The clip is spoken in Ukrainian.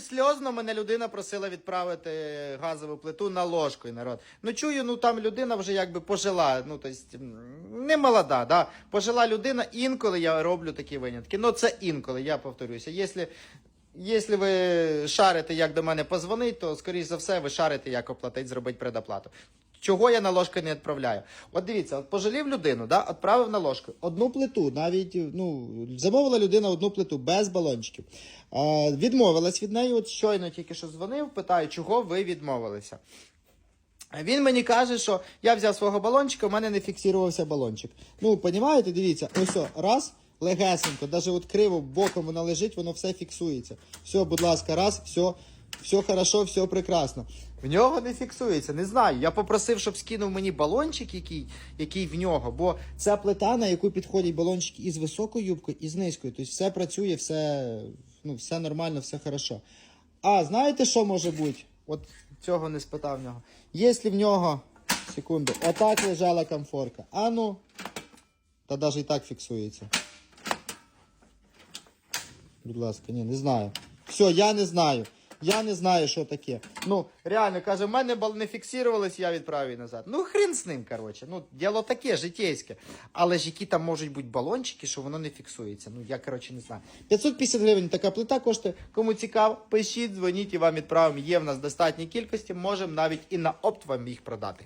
сльозно мене людина просила відправити газову плиту на ложкою, народ. Ну чую, ну там людина вже якби пожила, ну тобто не молода, да. Пожила людина, інколи я роблю такі винятки. Ну це інколи, я повторюся. Якщо, якщо ви шарите, як до мене позвонить, то скоріш за все ви шарите, як оплатить, зробити предоплату. Чого я на ложку не відправляю? От дивіться, от пожалів людину, да, відправив на ложку. Одну плиту, навіть ну, замовила людина одну плиту без балончиків. А, відмовилась від неї. От щойно тільки що дзвонив, питаю, чого ви відмовилися. Він мені каже, що я взяв свого балончика, у мене не фіксувався балончик. Ну, понімаєте, дивіться, ось раз, легесенько, навіть от криво боком воно лежить, воно все фіксується. Все, будь ласка, раз, все, все хорошо, все прекрасно. В нього не фіксується, не знаю. Я попросив, щоб скинув мені балончик, який, який в нього, бо це плита, на яку підходять балончики і з високою юбкою, і з низькою. Тобто все працює, все, ну, все нормально, все хорошо. А знаєте, що може бути? От цього не спитав в нього. Якщо в нього, секунду, отак лежала комфорка. А ну, та навіть і так фіксується. Будь ласка, ні, не знаю. Все, я не знаю. Я не знаю, що таке. Ну, реально, каже, в мене бал не фіксувалось, я відправив її назад. Ну, хрін з ним, коротше. Ну, діло таке, житейське. Але ж які там можуть бути балончики, що воно не фіксується. Ну, я, коротше, не знаю. 550 гривень така плита коштує. Кому цікаво, пишіть, дзвоніть і вам відправимо. Є в нас достатній кількості, можемо навіть і на опт вам їх продати.